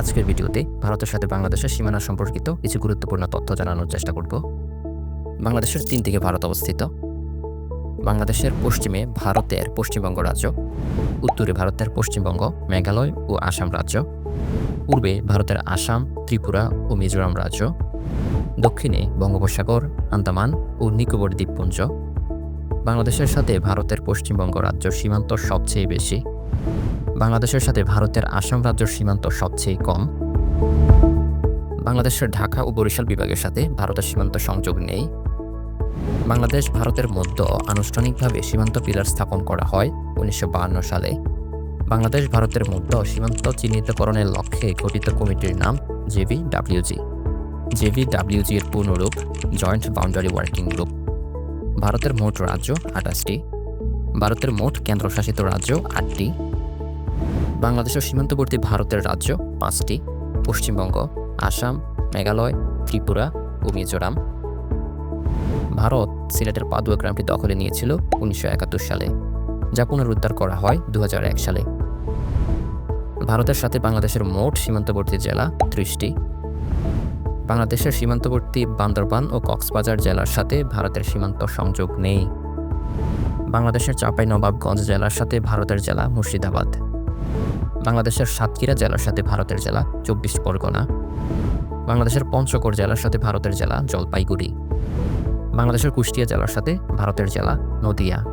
আজকের ভিডিওতে ভারতের সাথে বাংলাদেশের সীমানা সম্পর্কিত কিছু গুরুত্বপূর্ণ তথ্য জানানোর চেষ্টা করব। বাংলাদেশের তিন দিকে ভারত অবস্থিত। বাংলাদেশের পশ্চিমে ভারতের পশ্চিমবঙ্গ রাজ্য, উত্তরে ভারতের পশ্চিমবঙ্গ, মেঘালয় ও আসাম রাজ্য, পূর্বে ভারতের আসাম, ত্রিপুরা ও মিজোরাম রাজ্য, দক্ষিণে বঙ্গোপসাগর, আন্দামান ও নিকোবর দ্বীপপুঞ্জ। বাংলাদেশের সাথে ভারতের পশ্চিমবঙ্গ রাজ্য সীমান্ত সবচেয়ে বেশি। বাংলাদেশের সাথে ভারতের আসাম রাজ্যের সীমান্ত সবচেয়ে কম। বাংলাদেশের ঢাকা ও বরিশাল বিভাগের সাথে ভারতের সীমান্ত সংযোগ নেই। বাংলাদেশ ভারতের মধ্যে আনুষ্ঠানিকভাবে সীমান্ত পিলার স্থাপন করা হয় উনিশশো সালে। বাংলাদেশ ভারতের মধ্যে সীমান্ত চিহ্নিতকরণের লক্ষ্যে গঠিত কমিটির নাম জেভি ডাব্লিউজি জেভি ডাব্লিউজি এর পূর্ণরূপ জয়েন্ট বাউন্ডারি ওয়ার্কিং গ্রুপ। ভারতের মোট রাজ্য আঠাশটি। ভারতের মোট কেন্দ্রশাসিত রাজ্য আটটি। বাংলাদেশের সীমান্তবর্তী ভারতের রাজ্য পাঁচটি, পশ্চিমবঙ্গ, আসাম, মেঘালয়, ত্রিপুরা ও মিজোরাম। ভারত সিলেটের পাদুয়া গ্রামটি দখলে নিয়েছিল উনিশশো একাত্তর সালে, যা পুনরুদ্ধার করা হয় দু হাজার এক সালে। ভারতের সাথে বাংলাদেশের মোট সীমান্তবর্তী জেলা ত্রিশটি। বাংলাদেশের সীমান্তবর্তী বান্দরবান ও কক্সবাজার জেলার সাথে ভারতের সীমান্ত সংযোগ নেই। বাংলাদেশের চাঁপাই নবাবগঞ্জ জেলার সাথে ভারতের জেলা মুর্শিদাবাদ। বাংলাদেশের সাতক্ষীরা জেলার সাথে ভারতের জেলা, চব্বিশ পরগনা। বাংলাদেশের পঞ্চগড় জেলার সাথে ভারতের জেলা, জলপাইগুড়ি। বাংলাদেশের কুষ্টিয়া জেলার সাথে ভারতের জেলা, নদিয়া।